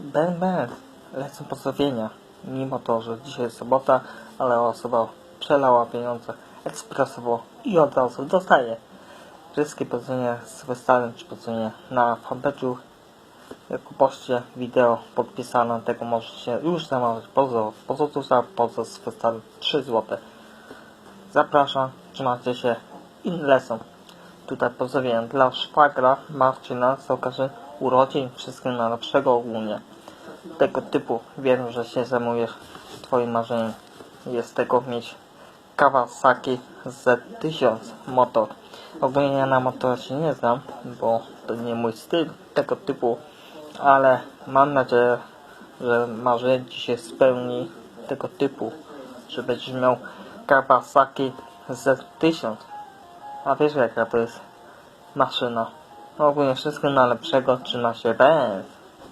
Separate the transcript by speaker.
Speaker 1: Ben Ben, lecą pozdrowienia. Mimo to, że dzisiaj jest sobota, ale osoba przelała pieniądze ekspresowo i od razu dostaje. Wszystkie pozdrowienia z wystawy czy pozdrowienia na fanpage'u jako poście wideo podpisane, tego możecie już zamawiać poza, poza tuza, poza z wystawy 3 zł. Zapraszam, trzymajcie się i lecą. Tutaj pozdrowienia dla szwagra Marcina z okazji urodzin, wszystkiego najlepszego ogólnie. Tego typu wiem, że się zajmujesz twoim marzeniem. Jest tego mieć Kawasaki Z1000 motor. Ogólnie ja na motorze się nie znam, bo to nie mój styl tego typu, ale mam nadzieję, że marzenie ci się spełni tego typu, że będziesz miał Kawasaki Z1000. A wiesz jaka to jest maszyna. Ogólnie wszystkiego najlepszego, trzyma się, bez.